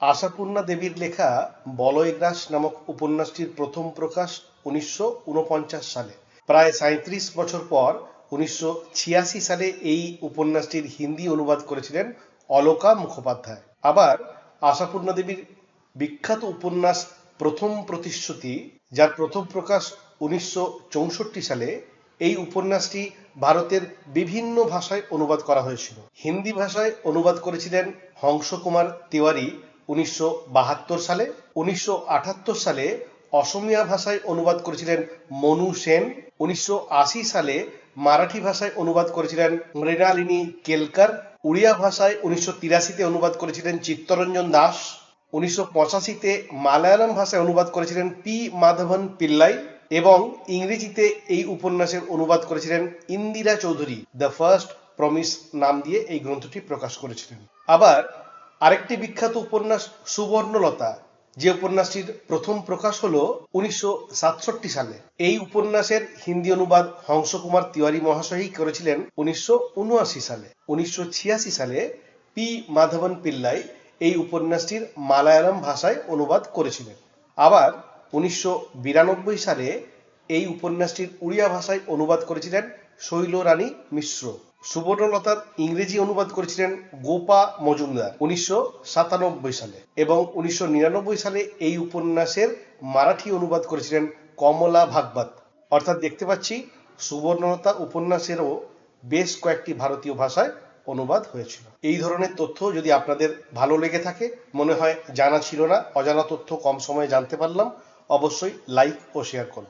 আশাপূর্ণা দেবীর লেখা বলয়গ্রাস নামক উপন্যাসটির প্রথম প্রকাশ উনিশশো উনপঞ্চাশ সালে। প্রায় সাঁত্রিশ বছর পর উনিশশো ছিয়াশি সালে এই উপন্যাসটির হিন্দি অনুবাদ করেছিলেন অলোকা মুখোপাধ্যায়। আবার আশাপূর্ণা দেবীর বিখ্যাত উপন্যাস প্রথম প্রতিশ্রুতি, যার প্রথম প্রকাশ উনিশশো চৌষট্টি সালে, এই উপন্যাসটি ভারতের বিভিন্ন ভাষায় অনুবাদ করা হয়েছিল। হিন্দি ভাষায় অনুবাদ করেছিলেন হংসকুমার তিওয়ারি উনিশশো সালে উনিশশো সালে অসমিয়া ভাষায় অনুবাদ করেছিলেন মনু সেন, উনিশশো সালে মারাঠি ভাষায় অনুবাদ করেছিলেন মৃণালিনী কেলকার, উড়িয়া ভাষায় উনিশশো তিরাশিতে অনুবাদ করেছিলেন চিত্তরঞ্জন দাস, উনিশশো পঁচাশিতে মালায়ালাম ভাষায় অনুবাদ করেছিলেন পি মাধবন পিল্লাই এবং ইংরেজিতে এই উপন্যাসের অনুবাদ করেছিলেন Indira Chowdhury, the first promise নাম দিয়ে এই গ্রন্থটি প্রকাশ করেছিলেন। আবার আরেকটি বিখ্যাত উপন্যাস সুবর্ণলতা। যে উপন্যাসটির প্রথম প্রকাশ হল উনিশশো সাতষট্টি সালে। এই উপন্যাসের হিন্দি অনুবাদ হংসকুমার তিওয়ারি মহাশয়ই করেছিলেন উনিশশো উনআশি সালে। উনিশশো ছিয়াশি সালে পি মাধবন পিল্লাই এই উপন্যাসটির মালায়ালাম ভাষায় অনুবাদ করেছিলেন। আবার উনিশশো বিরানব্বই সালে এই উপন্যাসটির উড়িয়া ভাষায় অনুবাদ করেছিলেন শৈল রানী মিশ্র। সুবর্ণলতার ইংরেজি অনুবাদ করেছিলেন গোপা মজুমদার উনিশশো সাতানব্বই সালে এবং উনিশশো নিরানব্বই সালে এই উপন্যাসের মারাঠি অনুবাদ করেছিলেন কমলা ভাগবত। অর্থাৎ দেখতে পাচ্ছি সুবর্ণলতা উপন্যাসেরও বেশ কয়েকটি ভারতীয় ভাষায় অনুবাদ হয়েছিল। এই ধরনের তথ্য যদি আপনাদের ভালো লেগে থাকে, মনে হয় জানা ছিল না, অজানা তথ্য কম সময়ে জানতে পারলাম, অবশ্যই লাইক ও শেয়ার করবেন।